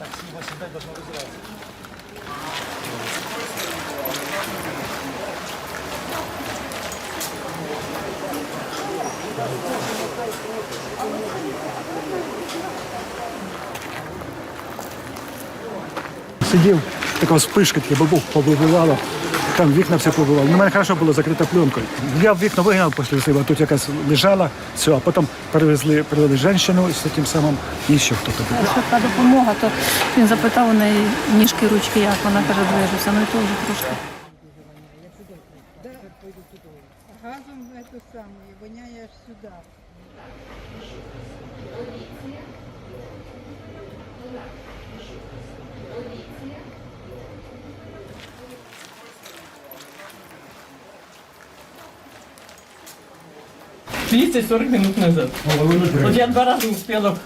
Так, слива всегда должна вызываться. Сидел. Така вспишка, таке бабух побивало. Там вікна все побивало. Ну, У мене хорошо було закрито пленкою. Я вікна вигнав після себе, тут якась лежала, все, а потім привезли, привели жінку з тим самим, і ще хто-то був. Швидка допомога, то він запитав у неї ніжки, ручки, як вона каже, движуться. Ну і то вже трошки. газом эту самую, воняє аж сюди. Тридцать 40 минут назад. Вот я два раза успела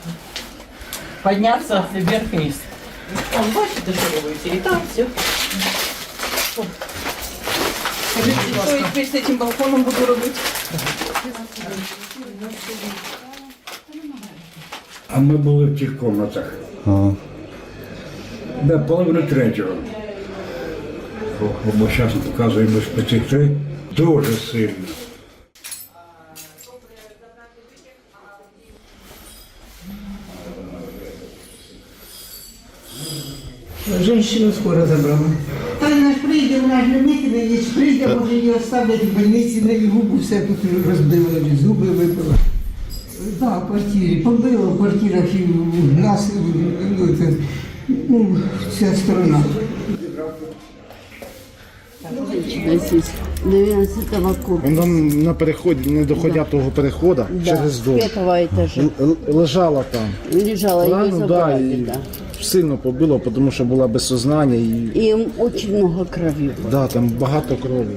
подняться вверх-вниз. Он, бачите, что вы и там все. Что я теперь с этим балконом буду робити? А ми були в тих кімнатах. Да, половину третього. О, Бо зараз показуємо специфри. Дуже сильно. Женщину скоро забрали. Та вона ж прийде, вона ж не витягне, якщо прийде, може її оставлять в больниці, на її губу все тут розбила, зуби випила. Так, в квартирі. Побила в квартирах і в нас, ну, це, ну, ця сторона. 12 курса. Вона на переході, не доходя того переходу через дом. Пятого этажа. Л- л- Лежала там. Лежала, ее Рану, да, забрали, і да. Сильно побило, тому що була без сознання і И им очень много крови было. да, там багато крові.